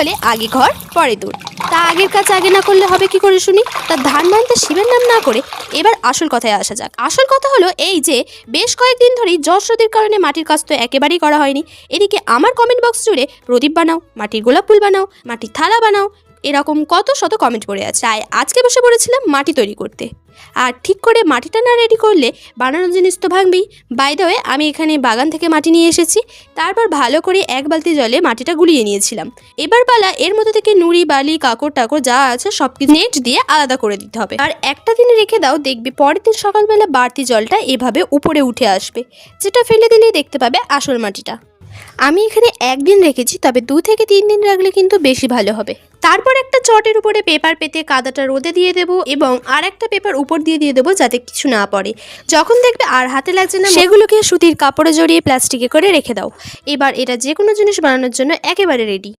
বলে আগে ঘর, পরে দূর। তা আগের কাজ আগে না করলে হবে কি করে শুনি? তা ধান মানতে শিবের নাম না করে এবার আসল কথায় আসা যাক। আসল কথা হলো এই যে, বেশ কয়েকদিন ধরেই যশ কারণে মাটির কাজ তো একেবারেই করা হয়নি। এদিকে আমার কমেন্ট বক্স জুড়ে প্রদীপ বানাও, মাটির গোলাপ ফুল বানাও, মাটির থালা বানাও এরকম কত শত কমেন্ট পড়ে আছে। তাই আজকে বসে পড়েছিলাম মাটি তৈরি করতে। আর ঠিক করে মাটিটা না রেডি করলে বানানোর জিনিস তো ভাঙবেই। বাই দ্য ওয়ে আমি এখানে বাগান থেকে মাটি নিয়ে এসেছি। তারপর ভালো করে এক বালতি জলে মাটিটা গুলিয়ে নিয়েছিলাম। এবার পালা এর মধ্যে থেকে নুড়ি, বালি, কাকড়, টাকড় যা আছে সব কিছু নেট দিয়ে আলাদা করে দিতে হবে। আর একটা দিন রেখে দাও, দেখবি পরের দিন সকালবেলা বাড়তি জলটা এভাবে উপরে উঠে আসবে। যেটা ফেলে দিলেই দেখতে পাবে আসল মাটিটা। আমি এখানে একদিন রেখেছি, তবে দু থেকে তিন দিন রাখলে কিন্তু বেশি ভালো হবে। তারপর একটা চটের উপরে পেপার পেতে কাদাটা রোদে দিয়ে দেবো এবং আর একটা পেপার উপর দিয়ে দিয়ে দেবো যাতে কিছু না পড়ে। যখন দেখবে আর হাতে লাগছে না, সেগুলোকে সুতির কাপড়ে জড়িয়ে প্লাস্টিকে করে রেখে দাও। এবার এটা যে কোনো জিনিস বানানোর জন্য একেবারে রেডি